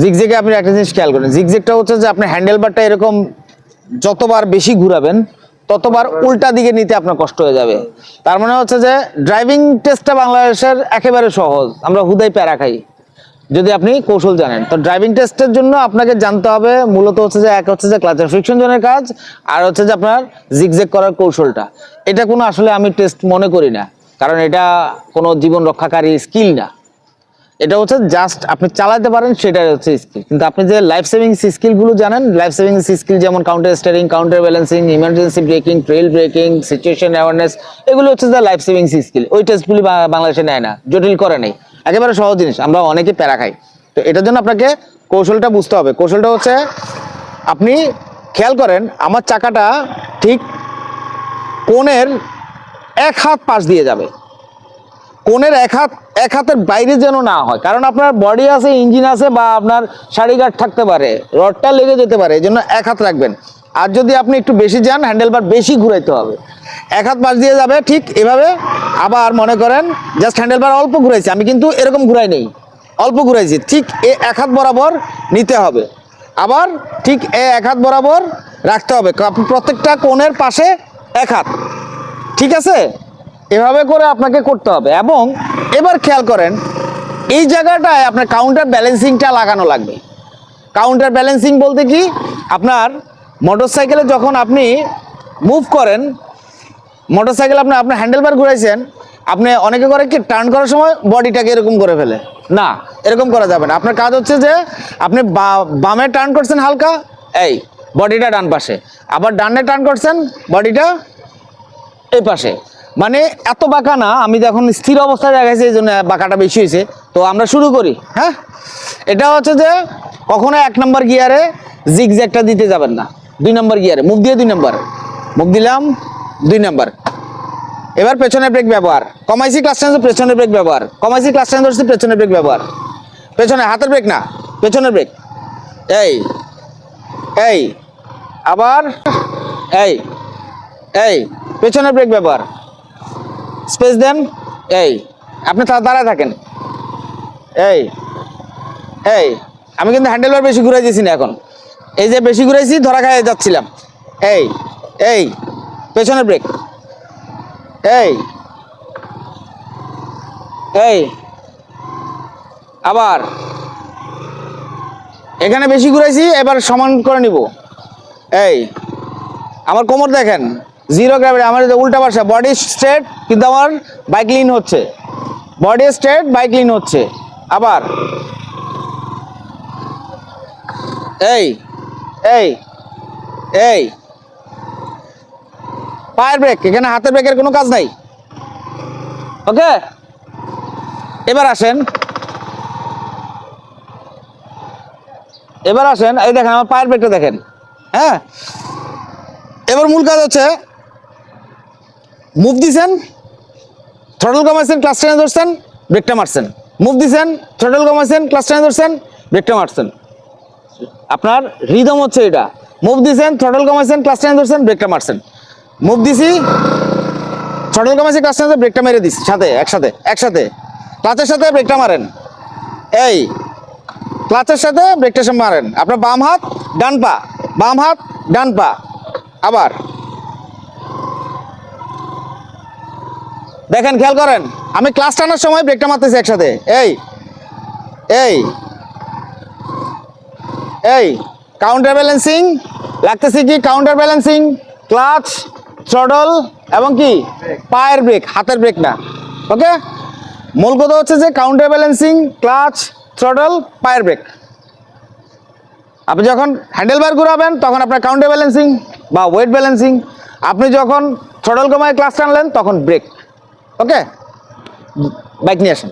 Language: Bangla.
জিগজেগে আপনি একটা জিনিস খেয়াল করেন জিগজেগটা হচ্ছে যে আপনি হ্যান্ডেল বারটা এরকম যতবার বেশি ঘুরাবেন, ততবার উল্টা দিকে নিতে আপনার কষ্ট হয়ে যাবে। তার মানে হচ্ছে যে ড্রাইভিং টেস্টটা বাংলাদেশের একেবারে সহজ, আমরা হুদাই প্যারা খাই। যদি আপনি কৌশল জানেন, তো ড্রাইভিং টেস্টের জন্য আপনাকে জানতে হবে মূলত হচ্ছে যে এক হচ্ছে যে ক্লাচের ফ্রিকশন জোনের কাজ, আর হচ্ছে যে আপনার জিগজেগ করার কৌশলটা। এটা কোনো আসলে আমি টেস্ট মনে করি না, কারণ এটা কোনো জীবন রক্ষাকারী স্কিল না। এটা হচ্ছে জাস্ট আপনি চালাতে পারেন, সেটাই হচ্ছে স্কিল কিন্তু আপনি যে লাইফ সেভিং স্কিলগুলো জানেন লাইফ সেভিং স্কিল যেমন counter steering counter balancing emergency braking trail braking situation awareness এগুলো হচ্ছে যে লাইফ সেভিং স্কিল ওই টেস্টগুলি বাংলাদেশে নেয় না, জটিল করে নেই। একেবারে সহজ জিনিস, আমরা অনেকে প্যারা খাই। তো এটার জন্য আপনাকে কৌশলটা বুঝতে হবে। কৌশলটা হচ্ছে, আপনি খেয়াল করেন, আমার চাকাটা ঠিক কোণের এক হাত পাশ দিয়ে যাবে। কোণের এক হাত, এক হাতের বাইরে যেন না হয়। কারণ আপনার বডি আছে ইঞ্জিন আছে বা আপনার গার্ড থাকতে পারে, রডটা লেগে যেতে পারে এই এক হাত রাখবেন। আর যদি আপনি একটু বেশি যান হ্যান্ডেলবার বেশি ঘুরাইতে হবে। এক হাত পাশ দিয়ে যাবে, ঠিক এভাবে। আবার মনে করেন জাস্ট হ্যান্ডেলবার অল্প ঘুরাইছি, আমি কিন্তু এরকম ঘুরাই নেই। অল্প ঘুরাইছি, ঠিক এ এক হাত বরাবর নিতে হবে। আবার ঠিক এ এক হাত বরাবর রাখতে হবে। প্রত্যেকটা কোণের পাশে এক হাত। ঠিক আছে? এভাবে করে আপনাকে করতে হবে। এবং এবার খেয়াল করেন, এই জায়গাটায় আপনার কাউন্টার ব্যালেন্সিংটা লাগানো লাগবে। কাউন্টার ব্যালেন্সিং বলতে কি? আপনার মোটরসাইকেলে যখন আপনি মুভ করেন মোটর সাইকেল আপনি আপনার হ্যান্ডেলবার ঘুরাইছেন, আপনি অনেকে করে কি টার্ন করার সময় বডিটাকে এরকম করে ফেলে। না, এরকম করা যাবে না। আপনার কাজ হচ্ছে যে, আপনি বামে টার্ন করছেন হালকা, এই বডিটা ডান পাশে। আবার ডানে টার্ন করছেন বডিটা এই পাশে। মানে এত বাঁকা না, আমি যখন স্থির অবস্থায় দেখাইছি এই জন্য বাঁকাটা বেশি হয়েছে। তো আমরা শুরু করি হ্যাঁ? এটা হচ্ছে যে কখনো এক নম্বর গিয়ারে জিগ জ্যাগটা দিতে যাবেন না। দুই নম্বর গিয়ারে, মুখ দিয়ে দুই নম্বর। মুখ দিলাম, দুই নম্বর। এবার পেছনের ব্রেক ব্যবহার। কমাইছি ক্লাস টেন পেছনের ব্রেক ব্যবহার। কমাইছি ক্লাস টেন ধরছি পেছনের ব্রেক ব্যবহার। পেছনে, হাতের ব্রেক না, পেছনের ব্রেক এই এই, আবার, এই এই, পেছনের ব্রেক ব্যবহার। স্পেস দেন। এই, আপনি দাঁড়ায় থাকেন। এই এই, আমি কিন্তু হ্যান্ডেলবার বেশি ঘুরাই দিয়েছি না এখন। এই যে বেশি ঘুরাইছি, ধরা খাই যাচ্ছিলাম। এই এই পেছনের ব্রেক এই এই, আবার। এখানে বেশি ঘুরাইছি, এবার সমান করে নিব। এই, আমার কোমর দেখেন। জিরো গ্র্যাভিটি আমার যে উল্টা পাশে বডি স্ট্রেট কিন্তু আমার বাইক লিন হচ্ছে। বডি স্ট্রেট বাইক লিন হচ্ছে। আবার। এই এই এই। পায়ের ব্রেক এখানে হাতের ব্রেকের কোনো কাজ নাই। ওকে? এবার আসেন। এবার আসেন, এই দেখেন, আমার পায়ের ব্রেকটা দেখেন। হ্যাঁ? এবার মূল কাজ হচ্ছে মুভ দিছেন থ্রটল কমাইছেন ক্লাস টেনে ধরছেন ব্রেকটা মারছেন। মুভ দিছেন থ্রটল কমাইছেন ক্লাস টেনে ধরছেন ব্রেকটা মারছেন। আপনার রিদম হচ্ছে এটা। মুভ দিছেন থ্রটল কমাইছেন ক্লাস টেনে ধরছেন ব্রেকটা মারছেন। মুভ দিছি থ্রটল কমাইছি ক্লাস টেনে ব্রেকটা মেরে দিছি, সাথে, একসাথে একসাথে। ক্লাচের সাথে ব্রেকটা মারেন। এই, ক্লাচের সাথে ব্রেকটা মারেন। আপনার বাম হাত, ডান পা, বাম হাত, ডান পা। আবার। দেখেন, খেয়াল করেন, আমি ক্লাস টানার সময় ব্রেকটা মারতেছি একসাথে। এই এই এই কাউন্টার ব্যালেন্সিং লাগতেছি কি কাউন্টার ব্যালেন্সিং ক্লাচ থ্রডল এবং কি? পায়ের ব্রেক হাতের ব্রেক না। ওকে মূল কথা হচ্ছে যে কাউন্টার ব্যালেন্সিং ক্লাচ থ্রডল পায়ের ব্রেক আপনি যখন হ্যান্ডেল বার ঘুরাবেন, তখন আপনার কাউন্টার ব্যালেন্সিং বা ওয়েট ব্যালেন্সিং আপনি যখন থ্রডল কমায় ক্লাস টানলেন, তখন ব্রেক ওকে বাইক নিয়ে আসেন।